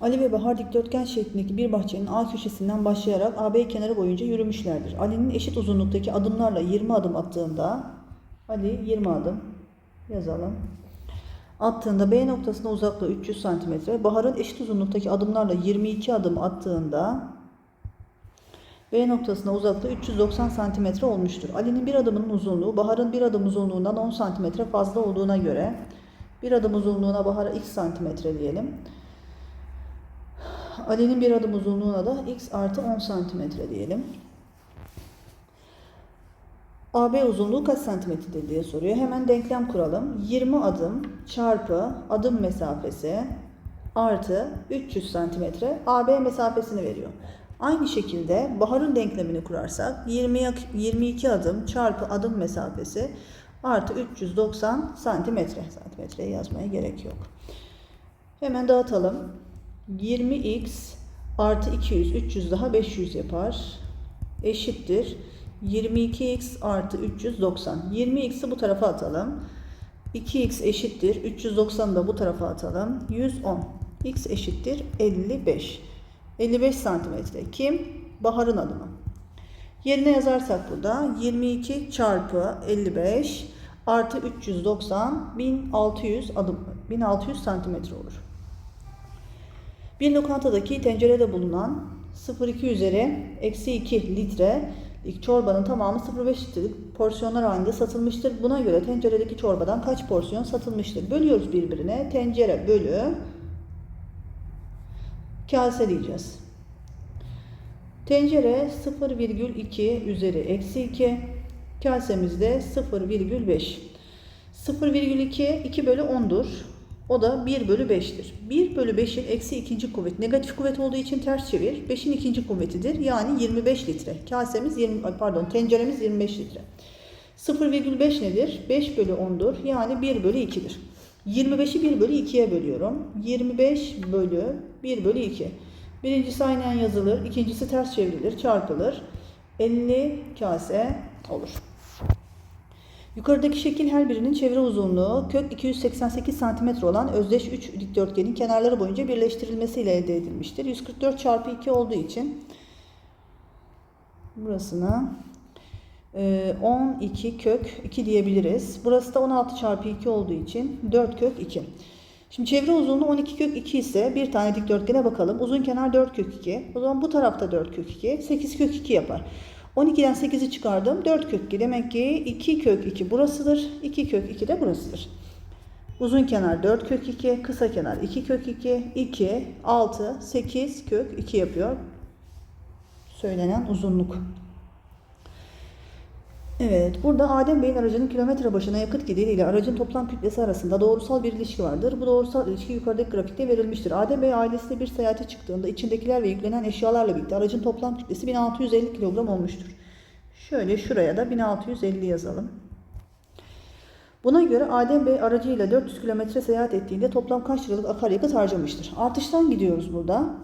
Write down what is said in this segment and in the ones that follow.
Ali ve Bahar dikdörtgen şeklindeki bir bahçenin A köşesinden başlayarak AB kenarı boyunca yürümüşlerdir. Ali'nin eşit uzunluktaki adımlarla 20 adım attığında Ali 20 adım yazalım. Attığında B noktasına uzaklığı 300 cm. Bahar'ın eşit uzunluktaki adımlarla 22 adım attığında B noktasına uzaklığı 390 cm olmuştur. Ali'nin bir adımının uzunluğu Bahar'ın bir adım uzunluğundan 10 cm fazla olduğuna göre bir adım uzunluğuna Bahar'a x santimetre diyelim. Ali'nin bir adım uzunluğuna da x artı 10 santimetre diyelim. AB uzunluğu kaç santimetredir diye soruyor. Hemen denklem kuralım. 20 adım çarpı adım mesafesi artı 300 santimetre AB mesafesini veriyor. Aynı şekilde Bahar'ın denklemini kurarsak 20, 22 adım çarpı adım mesafesi artı 390 santimetre. Santimetreyi yazmaya gerek yok. Hemen dağıtalım. 20x artı 200, 300 daha 500 yapar. Eşittir. 22x artı 390. 20x'i bu tarafa atalım. 2x eşittir. 390'ı da bu tarafa atalım. 110. x eşittir 55. 55 santimetre. Kim? Bahar'ın adımı. Yerine yazarsak burada 22 çarpı 55 artı 390 1600 adım 1600 santimetre olur. Bir lokantadaki tencerede bulunan 0,2 üzeri eksi 2 litrelik çorbanın tamamı 0,5 litrelik porsiyonlar halinde satılmıştır. Buna göre tenceredeki çorbadan kaç porsiyon satılmıştır? Bölüyoruz birbirine. Tencere bölü kase diyeceğiz. Tencere 0,2 üzeri eksi 2. Kasemizde 0,5. 0,2 2 bölü 10'dur. O da 1 bölü 5'tir. 1 bölü 5'in eksi ikinci kuvvet. Negatif kuvvet olduğu için ters çevir. 5'in ikinci kuvvetidir. Yani 25 litre. Kasemiz 20, pardon tenceremiz 25 litre. 0,5 nedir? 5 bölü 10'dur. Yani 1 bölü 2'dir. 25'i 1 bölü 2'ye bölüyorum. 25 bölü 1 bölü 2. Birincisi aynen yazılır. ikincisi ters çevrilir. Çarpılır. 50 kase olur. Yukarıdaki şekil her birinin çevre uzunluğu kök 288 cm olan özdeş 3 dikdörtgenin kenarları boyunca birleştirilmesiyle elde edilmiştir. 144 çarpı 2 olduğu için burasına e, 12 kök 2 diyebiliriz. Burası da 16 çarpı 2 olduğu için 4 kök 2. Şimdi çevre uzunluğu 12 kök 2 ise bir tane dikdörtgene bakalım. Uzun kenar 4 kök 2. O zaman bu tarafta 4 kök 2. 8 kök 2 yapar. 12'den 8'i çıkardım. 4 kök 2. Demek ki 2 kök 2 burasıdır. 2 kök 2 de burasıdır. Uzun kenar 4 kök 2. Kısa kenar 2 kök 2. 2, 6, 8 kök 2 yapıyor. Söylenen uzunluk. Evet, burada Adem Bey'in aracının kilometre başına yakıt gideri ile aracın toplam kütlesi arasında doğrusal bir ilişki vardır. Bu doğrusal ilişki yukarıdaki grafikte verilmiştir. Adem Bey ailesiyle bir seyahate çıktığında içindekiler ve yüklenen eşyalarla birlikte aracın toplam kütlesi 1650 kilogram olmuştur. Şöyle şuraya da 1650 yazalım. Buna göre Adem Bey aracıyla 400 kilometre seyahat ettiğinde toplam kaç liralık akaryakıt harcamıştır? Artıştan gidiyoruz burada.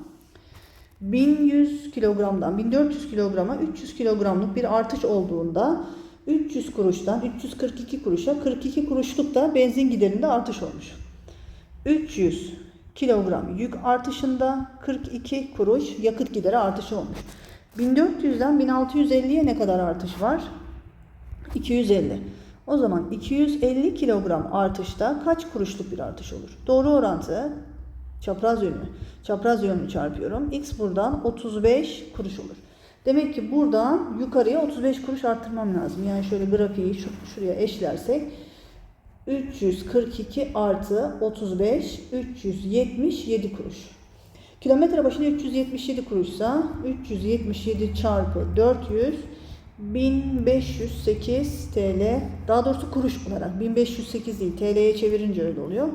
1100 kilogramdan 1400 kilograma 300 kilogramlık bir artış olduğunda 300 kuruştan 342 kuruşa 42 kuruşluk da benzin giderinde artış olmuş. 300 kilogram yük artışında 42 kuruş yakıt gideri artışı olmuş. 1400'den 1650'ye ne kadar artış var? 250. O zaman 250 kilogram artışta kaç kuruşluk bir artış olur? Doğru orantı çapraz yönü. Çapraz yönünü çarpıyorum. X buradan 35 kuruş olur. Demek ki buradan yukarıya 35 kuruş arttırmam lazım. Yani şöyle grafiği şu, şuraya eşlersek 342 artı 35 377 kuruş. Kilometre başına 377 kuruşsa 377 çarpı 400 1508 TL daha doğrusu kuruş olarak 1508 değil TL'ye çevirince öyle oluyor.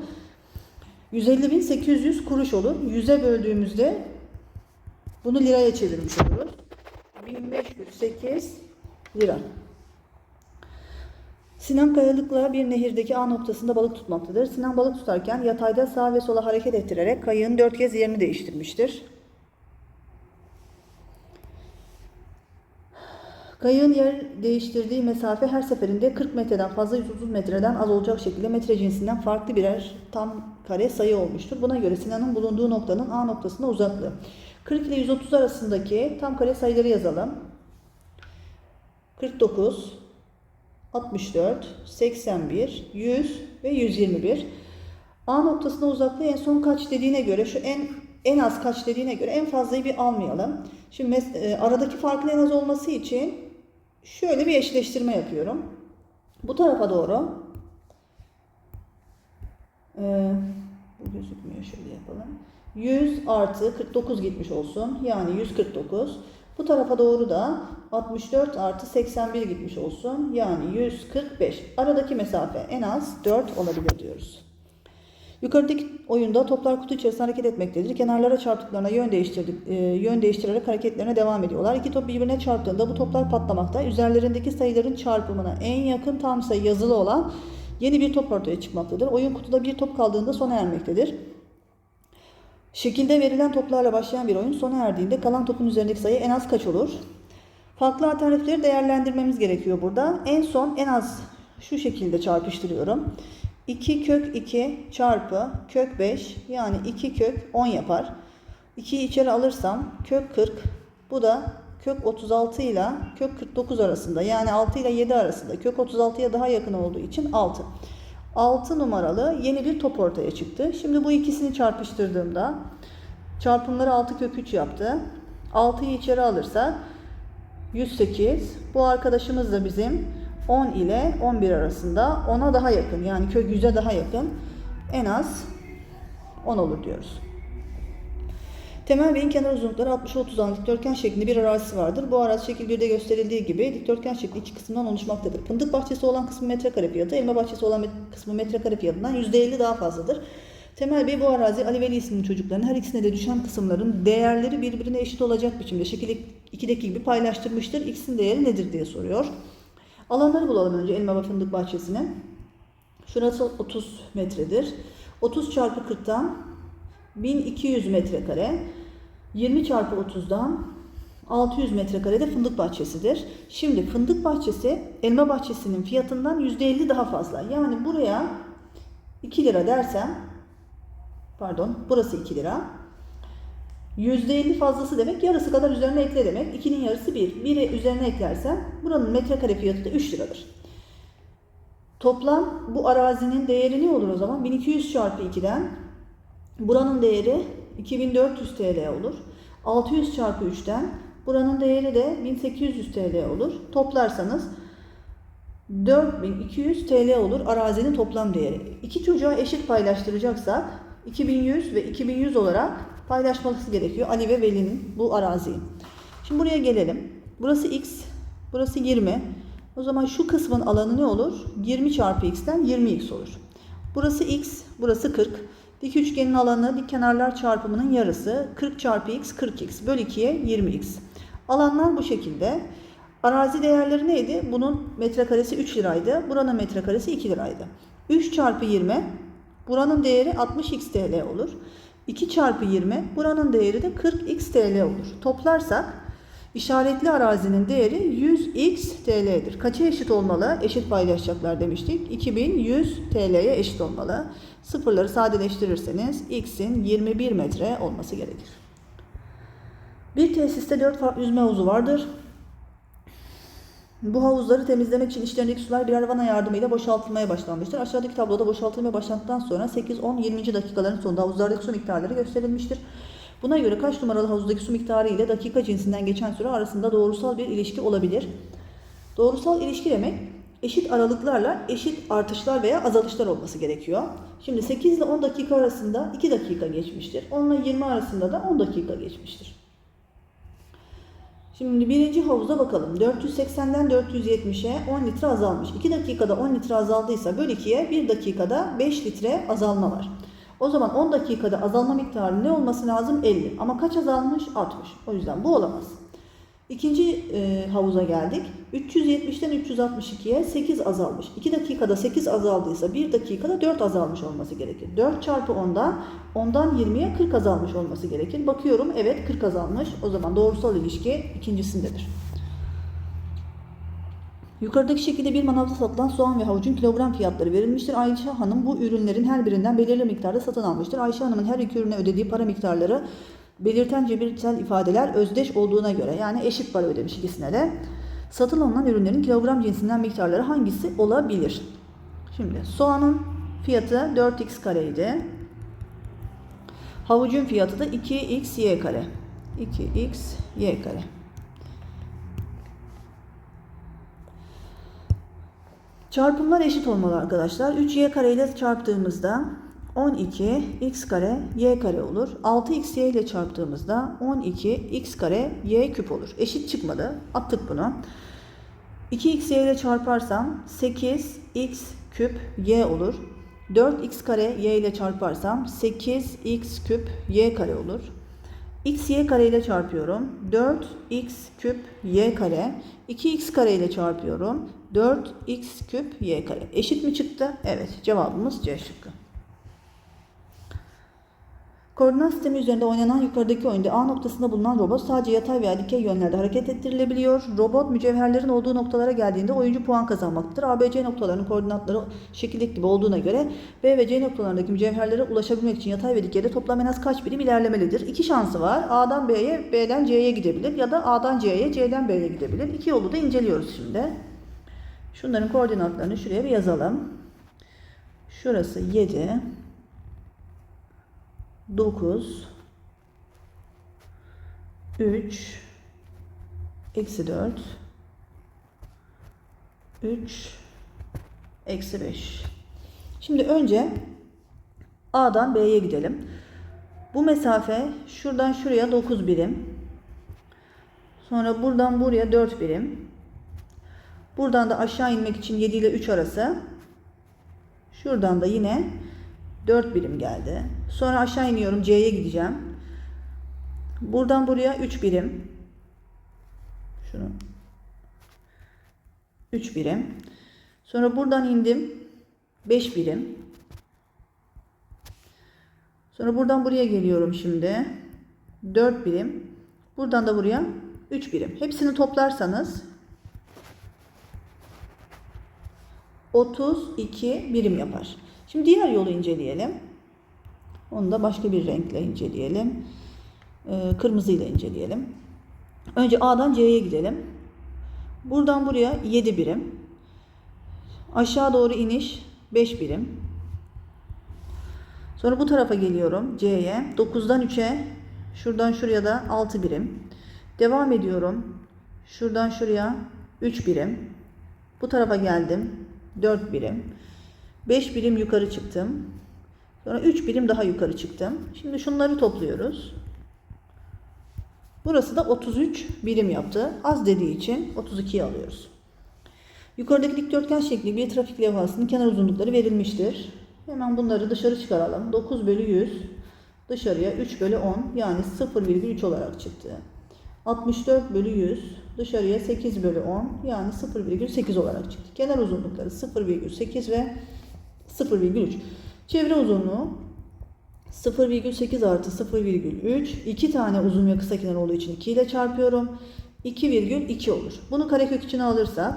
150.800 kuruş olur. 100'e böldüğümüzde bunu liraya çevirmiş oluruz. 1508 lira. Sinan kayalıkla bir nehirdeki A noktasında balık tutmaktadır. Sinan balık tutarken yatayda sağa ve sola hareket ettirerek kayığın dört kez yerini değiştirmiştir. Kayığın yer değiştirdiği mesafe her seferinde 40 metreden fazla 130 metreden az olacak şekilde metre cinsinden farklı birer tam kare sayı olmuştur. Buna göre Sinan'ın bulunduğu noktanın A noktasına uzaklığı. 40 ile 130 arasındaki tam kare sayıları yazalım. 49, 64, 81, 100 ve 121. A noktasına uzaklığı en son kaç dediğine göre şu en en az kaç dediğine göre en fazlayı bir almayalım. Şimdi e, aradaki farkın en az olması için şöyle bir eşleştirme yapıyorum. Bu tarafa doğru e, bu gözükmüyor şöyle yapalım. 100 artı 49 gitmiş olsun. Yani 149. Bu tarafa doğru da 64 artı 81 gitmiş olsun. Yani 145. Aradaki mesafe en az 4 olabilir diyoruz. Yukarıdaki oyunda toplar kutu içerisinde hareket etmektedir. Kenarlara çarptıklarına yön değiştirdik, e, yön değiştirerek hareketlerine devam ediyorlar. İki top birbirine çarptığında bu toplar patlamakta. Üzerlerindeki sayıların çarpımına en yakın tam sayı yazılı olan yeni bir top ortaya çıkmaktadır. Oyun kutuda bir top kaldığında sona ermektedir. Şekilde verilen toplarla başlayan bir oyun sona erdiğinde kalan topun üzerindeki sayı en az kaç olur? Farklı alternatifleri değerlendirmemiz gerekiyor burada. En son en az şu şekilde çarpıştırıyorum. 2 kök 2 çarpı kök 5 yani 2 kök 10 yapar. 2'yi içeri alırsam kök 40 bu da kök 36 ile kök 49 arasında yani 6 ile 7 arasında kök 36'ya daha yakın olduğu için 6. 6 numaralı yeni bir top ortaya çıktı. Şimdi bu ikisini çarpıştırdığımda çarpımları 6 kök 3 yaptı. 6'yı içeri alırsak 108. Bu arkadaşımız da bizim 10 ile 11 arasında 10'a daha yakın yani kök 100'e daha yakın en az 10 olur diyoruz. Temel beyin kenar uzunlukları 60-30 an dikdörtgen şeklinde bir arazisi vardır. Bu arazi şekil 1'de gösterildiği gibi dikdörtgen şekli iki kısımdan oluşmaktadır. Fındık bahçesi olan kısmı metrekare fiyatı, elma bahçesi olan kısmı metrekare fiyatından %50 daha fazladır. Temel Bey bu arazi Ali Veli isimli çocukların her ikisine de düşen kısımların değerleri birbirine eşit olacak biçimde şekil 2'deki gibi paylaştırmıştır. X'in değeri nedir diye soruyor. Alanları bulalım önce elma ve fındık bahçesine. Şurası 30 metredir. 30 çarpı 40'tan 1200 metrekare. 20 çarpı 30'dan 600 metrekare de fındık bahçesidir. Şimdi fındık bahçesi elma bahçesinin fiyatından %50 daha fazla. Yani buraya 2 lira dersem pardon burası 2 lira. %50 fazlası demek yarısı kadar üzerine ekle demek. 2'nin yarısı 1. 1'i üzerine eklersem buranın metrekare fiyatı da 3 liradır. Toplam bu arazinin değeri ne olur o zaman? 1200 çarpı 2'den buranın değeri 2400 TL olur. 600 çarpı 3'ten buranın değeri de 1800 TL olur. Toplarsanız 4200 TL olur arazinin toplam değeri. İki çocuğa eşit paylaştıracaksak 2100 ve 2100 olarak paylaşması gerekiyor Ali ve Veli'nin bu araziyi. Şimdi buraya gelelim. Burası x, burası 20. O zaman şu kısmın alanı ne olur? 20 çarpı x'ten 20x olur. Burası x, burası 40. Dik üçgenin alanı dik kenarlar çarpımının yarısı. 40 çarpı x 40x bölü 2'ye 20x. Alanlar bu şekilde. Arazi değerleri neydi? Bunun metrekaresi 3 liraydı. Buranın metrekaresi 2 liraydı. 3 çarpı 20 buranın değeri 60x TL olur. 2 çarpı 20 buranın değeri de 40x TL olur. Toplarsak işaretli arazinin değeri 100x TL'dir. Kaça eşit olmalı? Eşit paylaşacaklar demiştik. 2100 TL'ye eşit olmalı. Sıfırları sadeleştirirseniz x'in 21 metre olması gerekir. Bir tesiste 4 farklı yüzme havuzu vardır. Bu havuzları temizlemek için içlerindeki sular birer vana yardımıyla boşaltılmaya başlanmıştır. Aşağıdaki tabloda boşaltılmaya başlandıktan sonra 8, 10, 20. dakikaların sonunda havuzlardaki su miktarları gösterilmiştir. Buna göre kaç numaralı havuzdaki su miktarı ile dakika cinsinden geçen süre arasında doğrusal bir ilişki olabilir? Doğrusal ilişki demek eşit aralıklarla eşit artışlar veya azalışlar olması gerekiyor. Şimdi 8 ile 10 dakika arasında 2 dakika geçmiştir. 10 ile 20 arasında da 10 dakika geçmiştir. Şimdi birinci havuza bakalım. 480'den 470'e 10 litre azalmış. 2 dakikada 10 litre azaldıysa böl 2'ye 1 dakikada 5 litre azalma var. O zaman 10 dakikada azalma miktarı ne olması lazım? 50. Ama kaç azalmış? 60. O yüzden bu olamaz. İkinci e, havuza geldik. 370'ten 362'ye 8 azalmış. 2 dakikada 8 azaldıysa 1 dakikada 4 azalmış olması gerekir. 4 çarpı 10'dan 10'dan 20'ye 40 azalmış olması gerekir. Bakıyorum evet 40 azalmış. O zaman doğrusal ilişki ikincisindedir. Yukarıdaki şekilde bir manavda satılan soğan ve havucun kilogram fiyatları verilmiştir. Ayşe Hanım bu ürünlerin her birinden belirli miktarda satın almıştır. Ayşe Hanım'ın her iki ürüne ödediği para miktarları belirten cebirsel ifadeler özdeş olduğuna göre yani eşit para ödemiş ikisine de. Satın alınan ürünlerin kilogram cinsinden miktarları hangisi olabilir? Şimdi soğanın fiyatı 4x kareydi. Havucun fiyatı da 2xy kare. 2xy kare. Çarpımlar eşit olmalı arkadaşlar. 3y kare ile çarptığımızda 12 x kare y kare olur. 6x y ile çarptığımızda 12 x kare y küp olur. Eşit çıkmadı. Attık bunu. 2x y ile çarparsam 8 x küp y olur. 4x kare y ile çarparsam 8x küp y kare olur. x y kare ile çarpıyorum. 4x küp y kare. 2x kare ile çarpıyorum. 4x küp y kare. Eşit mi çıktı? Evet. Cevabımız C şıkkı. Koordinat sistemi üzerinde oynanan yukarıdaki oyunda A noktasında bulunan robot sadece yatay veya dikey yönlerde hareket ettirilebiliyor. Robot mücevherlerin olduğu noktalara geldiğinde oyuncu puan kazanmaktadır. A, B, C noktalarının koordinatları şekildeki gibi olduğuna göre B ve C noktalarındaki mücevherlere ulaşabilmek için yatay ve dikeyde toplam en az kaç birim ilerlemelidir? İki şansı var. A'dan B'ye, B'den C'ye gidebilir ya da A'dan C'ye, C'den B'ye gidebilir. İki yolu da inceliyoruz şimdi. Şunların koordinatlarını şuraya bir yazalım. Şurası 7. 9 3 eksi 4 3 eksi 5 Şimdi önce A'dan B'ye gidelim. Bu mesafe şuradan şuraya 9 birim. Sonra buradan buraya 4 birim. Buradan da aşağı inmek için 7 ile 3 arası. Şuradan da yine 4 birim geldi. Sonra aşağı iniyorum. C'ye gideceğim. Buradan buraya 3 birim. Şunu. 3 birim. Sonra buradan indim. 5 birim. Sonra buradan buraya geliyorum şimdi. 4 birim. Buradan da buraya 3 birim. Hepsini toplarsanız 32 birim yapar. Şimdi diğer yolu inceleyelim. Onu da başka bir renkle inceleyelim. Ee, kırmızıyla inceleyelim. Önce A'dan C'ye gidelim. Buradan buraya 7 birim. Aşağı doğru iniş 5 birim. Sonra bu tarafa geliyorum C'ye. 9'dan 3'e şuradan şuraya da 6 birim. Devam ediyorum. Şuradan şuraya 3 birim. Bu tarafa geldim. 4 birim. 5 birim yukarı çıktım. Sonra 3 birim daha yukarı çıktım. Şimdi şunları topluyoruz. Burası da 33 birim yaptı. Az dediği için 32'yi alıyoruz. Yukarıdaki dikdörtgen şekli bir trafik levhasının kenar uzunlukları verilmiştir. Hemen bunları dışarı çıkaralım. 9 bölü 100 dışarıya 3 bölü 10 yani 0,3 olarak çıktı. 64 bölü 100 dışarıya 8 bölü 10 yani 0,8 olarak çıktı. Kenar uzunlukları 0,8 ve 0,3. Çevre uzunluğu 0,8 artı 0,3. 2 tane uzun ve kısa kenar olduğu için 2 ile çarpıyorum. 2,2 olur. Bunu karekök içine alırsak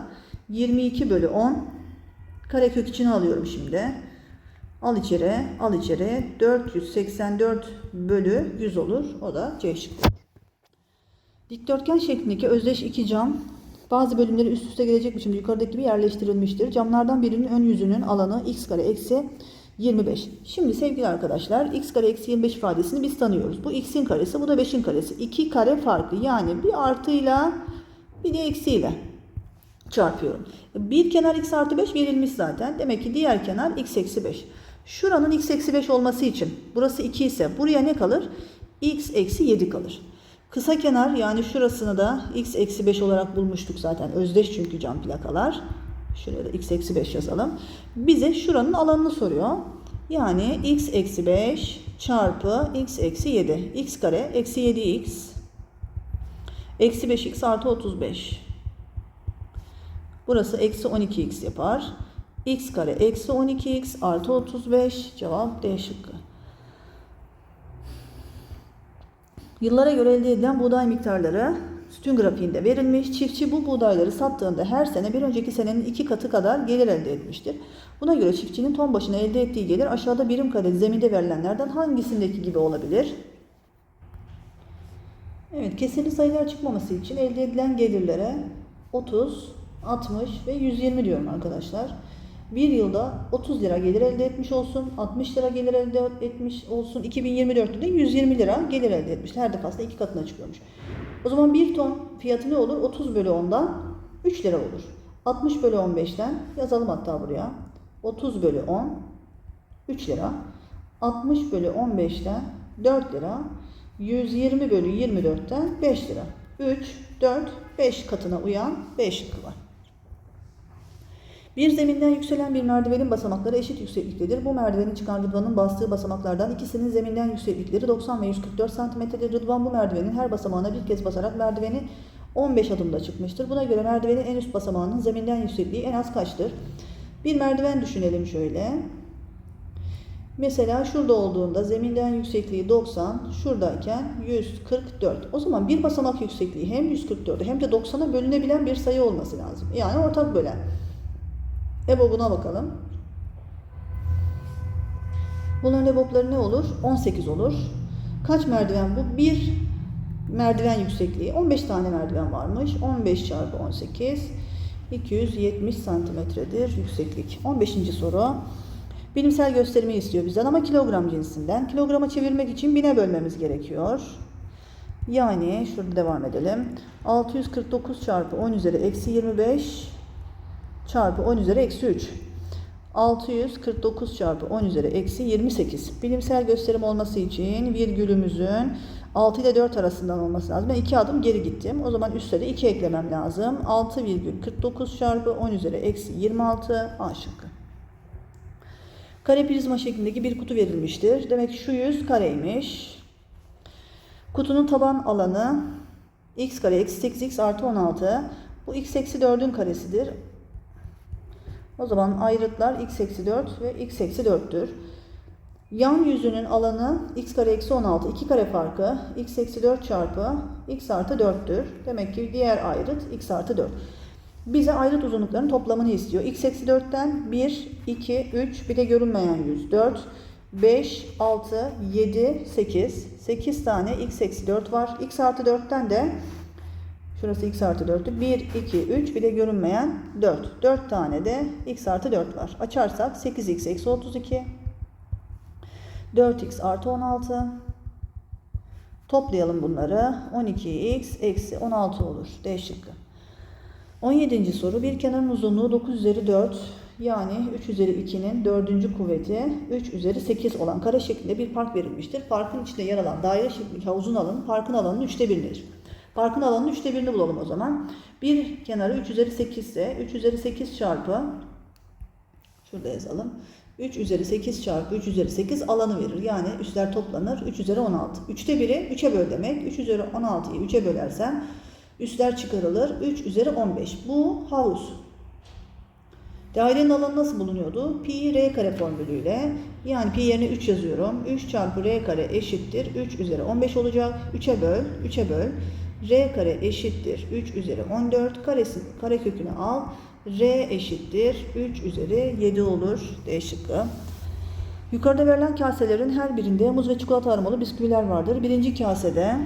22 bölü 10 karekök içine alıyorum şimdi. Al içeri, al içeri. 484 bölü 100 olur. O da C şıkkı. Dikdörtgen şeklindeki özdeş iki cam bazı bölümleri üst üste gelecek biçimde yukarıdaki gibi yerleştirilmiştir. Camlardan birinin ön yüzünün alanı x kare eksi 25. Şimdi sevgili arkadaşlar x kare eksi 25 ifadesini biz tanıyoruz. Bu x'in karesi bu da 5'in karesi. 2 kare farklı yani bir artıyla bir de eksiyle çarpıyorum. Bir kenar x artı 5 verilmiş zaten. Demek ki diğer kenar x eksi 5. Şuranın x eksi 5 olması için burası 2 ise buraya ne kalır? x eksi 7 kalır. Kısa kenar yani şurasını da x eksi 5 olarak bulmuştuk zaten. Özdeş çünkü cam plakalar. Şuraya da x eksi 5 yazalım. Bize şuranın alanını soruyor. Yani x eksi 5 çarpı x eksi 7. x kare eksi 7x eksi 5x artı 35. Burası eksi 12x yapar. x kare eksi 12x artı 35. Cevap D şıkkı. Yıllara göre elde edilen buğday miktarları Sütun grafiğinde verilmiş. Çiftçi bu buğdayları sattığında her sene bir önceki senenin iki katı kadar gelir elde etmiştir. Buna göre çiftçinin ton başına elde ettiği gelir aşağıda birim kare zeminde verilenlerden hangisindeki gibi olabilir? Evet, kesirli sayılar çıkmaması için elde edilen gelirlere 30, 60 ve 120 diyorum arkadaşlar. Bir yılda 30 lira gelir elde etmiş olsun, 60 lira gelir elde etmiş olsun, 2024'te de 120 lira gelir elde etmiş. Her defasında iki katına çıkıyormuş. O zaman bir ton fiyatı ne olur? 30 bölü 10'dan 3 lira olur. 60 bölü 15'ten yazalım hatta buraya. 30 bölü 10 3 lira. 60 bölü 15'ten 4 lira. 120 bölü 24'ten 5 lira. 3, 4, 5 katına uyan 5 şıkkı var. Bir zeminden yükselen bir merdivenin basamakları eşit yüksekliktedir. Bu merdivenin çıkan Rıdvan'ın bastığı basamaklardan ikisinin zeminden yükseklikleri 90 ve 144 cm'dir. Rıdvan bu merdivenin her basamağına bir kez basarak merdiveni 15 adımda çıkmıştır. Buna göre merdivenin en üst basamağının zeminden yüksekliği en az kaçtır? Bir merdiven düşünelim şöyle. Mesela şurada olduğunda zeminden yüksekliği 90, şuradayken 144. O zaman bir basamak yüksekliği hem 144'e hem de 90'a bölünebilen bir sayı olması lazım. Yani ortak bölen. EBOB'una bakalım. Bunların EBOB'ları ne olur? 18 olur. Kaç merdiven bu? Bir merdiven yüksekliği. 15 tane merdiven varmış. 15 çarpı 18 270 santimetredir yükseklik. 15. soru. Bilimsel gösterimi istiyor bizden ama kilogram cinsinden. Kilograma çevirmek için bine bölmemiz gerekiyor. Yani şurada devam edelim. 649 çarpı 10 üzeri eksi 25 çarpı 10 üzeri eksi 3. 649 çarpı 10 üzeri eksi 28. Bilimsel gösterim olması için virgülümüzün 6 ile 4 arasından olması lazım. Ben 2 adım geri gittim. O zaman üstte de 2 eklemem lazım. 6,49 çarpı 10 üzeri eksi 26 A şıkkı. Kare prizma şeklindeki bir kutu verilmiştir. Demek ki şu yüz kareymiş. Kutunun taban alanı x kare eksi 8x artı 16. Bu x eksi 4'ün karesidir. O zaman ayrıtlar x eksi 4 ve x eksi 4'tür. Yan yüzünün alanı x kare eksi 16. 2 kare farkı x eksi 4 çarpı x artı 4'tür. Demek ki diğer ayrıt x artı 4. Bize ayrıt uzunluklarının toplamını istiyor. x eksi 4'ten 1, 2, 3 bir de görünmeyen yüz 4, 5, 6, 7, 8. 8 tane x eksi 4 var. x artı 4'ten de Şurası x artı 4'tü. 1, 2, 3 bir de görünmeyen 4. 4 tane de x artı 4 var. Açarsak 8x eksi 32. 4x artı 16. Toplayalım bunları. 12x eksi 16 olur. D şıkkı. 17. soru. Bir kenarın uzunluğu 9 üzeri 4 yani 3 üzeri 2'nin 4. kuvveti 3 üzeri 8 olan kare şeklinde bir park verilmiştir. Parkın içinde yer alan daire şeklindeki havuzun alanı parkın alanının 3'te 1'idir. Parkın alanının 3'te 1'ini bulalım o zaman. Bir kenarı 3 üzeri 8 ise 3 üzeri 8 çarpı şurada yazalım. 3 üzeri 8 çarpı 3 üzeri 8 alanı verir. Yani üstler toplanır. 3 üzeri 16. 3'te 1'i 3'e böl demek. 3 üzeri 16'yı 3'e bölersem üstler çıkarılır. 3 üzeri 15. Bu havuz. Dairenin alanı nasıl bulunuyordu? Pi r kare formülüyle. Yani pi yerine 3 yazıyorum. 3 çarpı r kare eşittir. 3 üzeri 15 olacak. 3'e böl. 3'e böl. R kare eşittir. 3 üzeri 14. Karesi, kare kökünü al. r eşittir. 3 üzeri 7 olur. D şıkkı. Yukarıda verilen kaselerin her birinde muz ve çikolata aromalı bisküviler vardır. Birinci kasede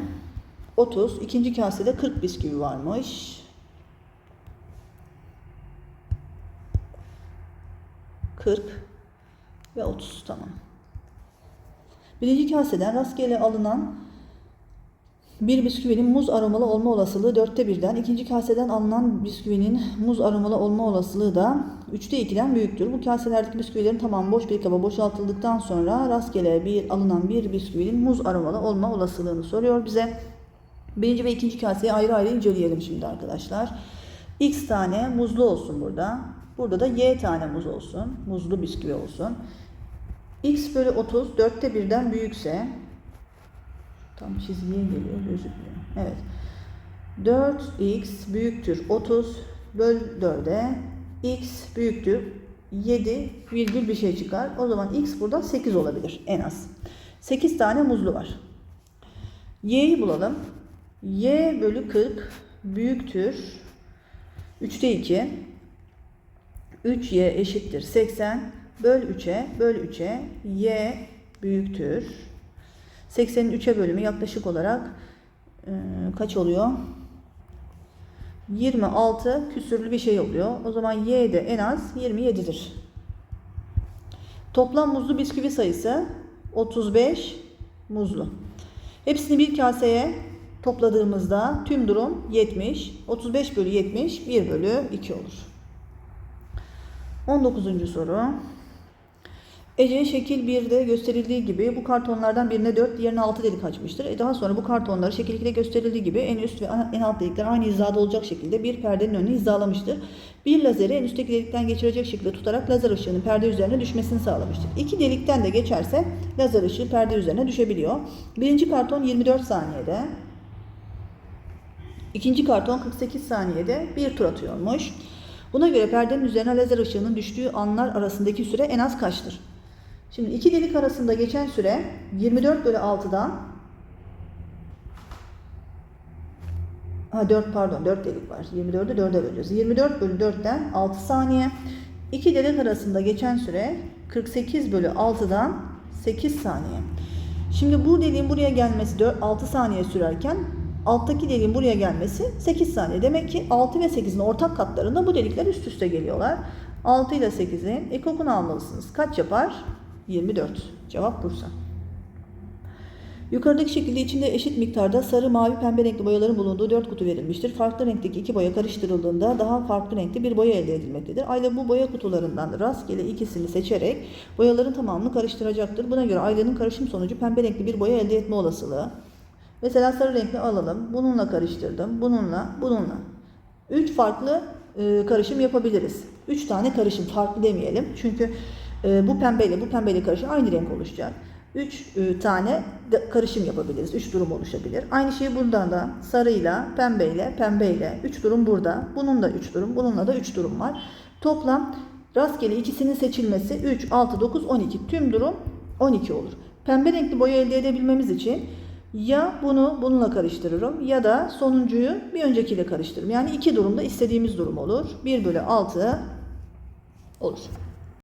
30, ikinci kasede 40 bisküvi varmış. 40 ve 30 tamam. Birinci kaseden rastgele alınan bir bisküvinin muz aromalı olma olasılığı dörtte birden, ikinci kaseden alınan bisküvinin muz aromalı olma olasılığı da üçte ikiden büyüktür. Bu kaselerdeki bisküvilerin tamamı boş bir kaba boşaltıldıktan sonra rastgele bir alınan bir bisküvinin muz aromalı olma olasılığını soruyor bize. Birinci ve ikinci kaseyi ayrı ayrı inceleyelim şimdi arkadaşlar. X tane muzlu olsun burada. Burada da Y tane muz olsun. Muzlu bisküvi olsun. X bölü 30 dörtte birden büyükse tam çizgiye geliyor gözükmüyor. Evet. 4x büyüktür 30 böl 4'e x büyüktür 7 virgül bir şey çıkar. O zaman x burada 8 olabilir en az. 8 tane muzlu var. Y'yi bulalım. Y bölü 40 büyüktür 3'te 2 3y eşittir 80 böl 3'e böl 3'e y büyüktür 80'in 3'e bölümü yaklaşık olarak e, kaç oluyor? 26 küsürlü bir şey oluyor. O zaman y de en az 27'dir. Toplam muzlu bisküvi sayısı 35 muzlu. Hepsini bir kaseye topladığımızda tüm durum 70. 35 bölü 70 1 bölü 2 olur. 19. soru. Ece şekil 1'de gösterildiği gibi bu kartonlardan birine 4, diğerine 6 delik açmıştır. E daha sonra bu kartonları şekil 2'de gösterildiği gibi en üst ve en alt delikler aynı hizada olacak şekilde bir perdenin önünü hizalamıştır. Bir lazeri en üstteki delikten geçirecek şekilde tutarak lazer ışığının perde üzerine düşmesini sağlamıştır. İki delikten de geçerse lazer ışığı perde üzerine düşebiliyor. Birinci karton 24 saniyede. İkinci karton 48 saniyede bir tur atıyormuş. Buna göre perdenin üzerine lazer ışığının düştüğü anlar arasındaki süre en az kaçtır? Şimdi iki delik arasında geçen süre 24 bölü 6'dan Ha 4 pardon 4 delik var. 24'ü 4'e bölüyoruz. 24 bölü 4'ten 6 saniye. İki delik arasında geçen süre 48 bölü 6'dan 8 saniye. Şimdi bu deliğin buraya gelmesi 4, 6 saniye sürerken alttaki deliğin buraya gelmesi 8 saniye. Demek ki 6 ve 8'in ortak katlarında bu delikler üst üste geliyorlar. 6 ile 8'in ekokunu almalısınız. Kaç yapar? 24. Cevap Bursa. Yukarıdaki şekilde içinde eşit miktarda sarı, mavi, pembe renkli boyaların bulunduğu 4 kutu verilmiştir. Farklı renkteki iki boya karıştırıldığında daha farklı renkli bir boya elde edilmektedir. Ayla bu boya kutularından rastgele ikisini seçerek boyaların tamamını karıştıracaktır. Buna göre Ayla'nın karışım sonucu pembe renkli bir boya elde etme olasılığı. Mesela sarı renkli alalım. Bununla karıştırdım. Bununla, bununla. 3 farklı e, karışım yapabiliriz. 3 tane karışım farklı demeyelim. Çünkü e, bu pembeyle bu pembeyle karışım aynı renk oluşacak. 3 tane de karışım yapabiliriz. 3 durum oluşabilir. Aynı şeyi buradan da sarıyla, pembeyle, pembeyle 3 durum burada. Bunun da 3 durum, bununla da 3 durum var. Toplam rastgele ikisinin seçilmesi 3, 6, 9, 12. Tüm durum 12 olur. Pembe renkli boya elde edebilmemiz için ya bunu bununla karıştırırım ya da sonuncuyu bir öncekiyle karıştırırım. Yani iki durumda istediğimiz durum olur. 1 bölü 6 olur.